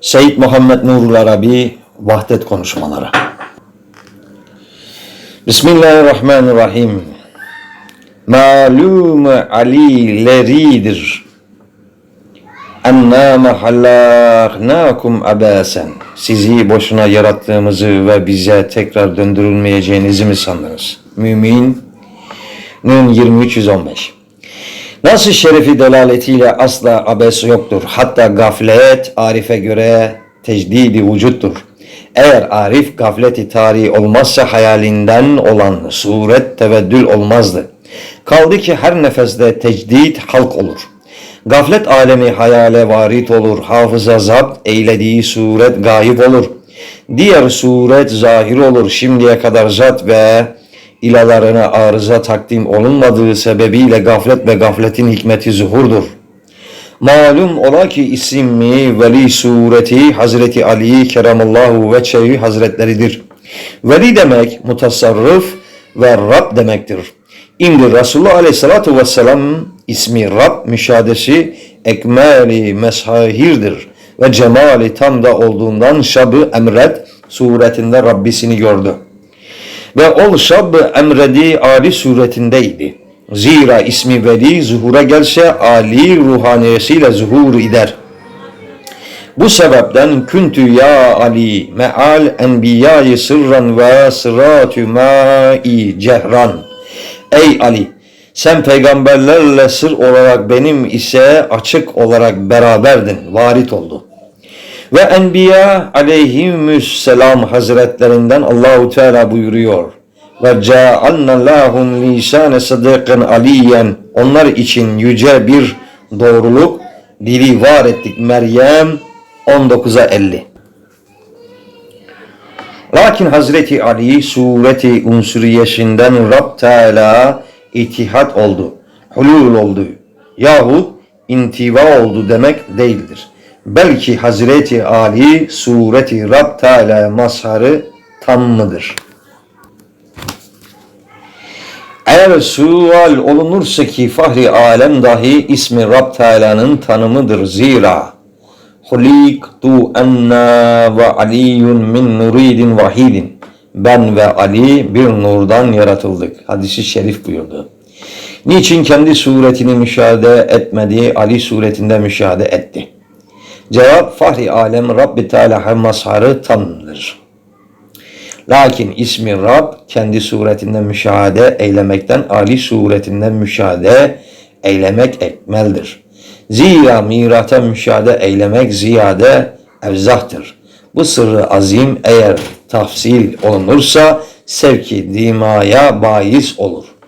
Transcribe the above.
Seyyid Muhammed Nurul Arabi Vahdet Konuşmaları. Bismillahirrahmanirrahim. Malum alileridir. Enna mahallâhnâkum abâsen Sizi boşuna yarattığımızı ve bize tekrar döndürülmeyeceğinizi mi sandınız? Mümin Nun 2315 Nasıl şerefi delaletiyle asla abes yoktur. Hatta gaflet Arif'e göre tecdidi vücuttur. Eğer Arif gafleti tarihi olmazsa hayalinden olan suret teveddül olmazdı. Kaldı ki her nefeste tecdid halk olur. Gaflet alemi hayale varit olur. Hafıza zapt eylediği suret gayip olur. Diğer suret zahir olur. Şimdiye kadar zat ve ilalarına arıza takdim olunmadığı sebebiyle gaflet ve gafletin hikmeti zuhurdur. Malum ola ki ismi veli sureti Hazreti Ali Keremallahu veçehi Hazretleridir. Veli demek mutasarrıf ve Rab demektir. İmdi Resulullah Aleyhissalatu Vesselam ismi Rab müşahadesi ekmali meshahirdir ve cemali tam da olduğundan şabı emret suretinde Rabbisini gördü. Ve ol şab emredi Ali suretindeydi. Zira ismi veli zuhura gelse Ali ruhaniyesiyle zuhur eder. Bu sebepten küntü ya Ali meal enbiyayı sırran ve sıratü mai cehran. Ey Ali sen peygamberlerle sır olarak benim ise açık olarak beraberdin, varit oldu. Ve Enbiya aleyhimüsselam hazretlerinden Allahu Teala buyuruyor. Ve cealna lahum lisane sıdıkın aliyen. Onlar için yüce bir doğruluk dili var ettik. Meryem 19'a 50. Lakin Hazreti Ali sureti unsuriyesinden Rab Teala itihat oldu, hulul oldu yahut intiva oldu demek değildir. Belki Hazreti Ali sureti Rab Teala mazharı tam mıdır? Eğer sual olunursa ki fahri alem dahi ismi Rab Teala'nın tanımıdır zira Huliktu enna ve aliyun min nuridin vahidin Ben ve Ali bir nurdan yaratıldık. Hadisi şerif buyurdu. Niçin kendi suretini müşahede etmedi, Ali suretinde müşahede etti? Cevap Fahri Alem Rabbi Teala mazharı tamdır. Lakin ismi Rab kendi suretinde müşahede eylemekten Ali suretinde müşahede eylemek ekmeldir. Zira mirata müşahede eylemek ziyade evzahtır. Bu sırrı azim eğer tafsil olunursa sevki dimaya bahis olur.''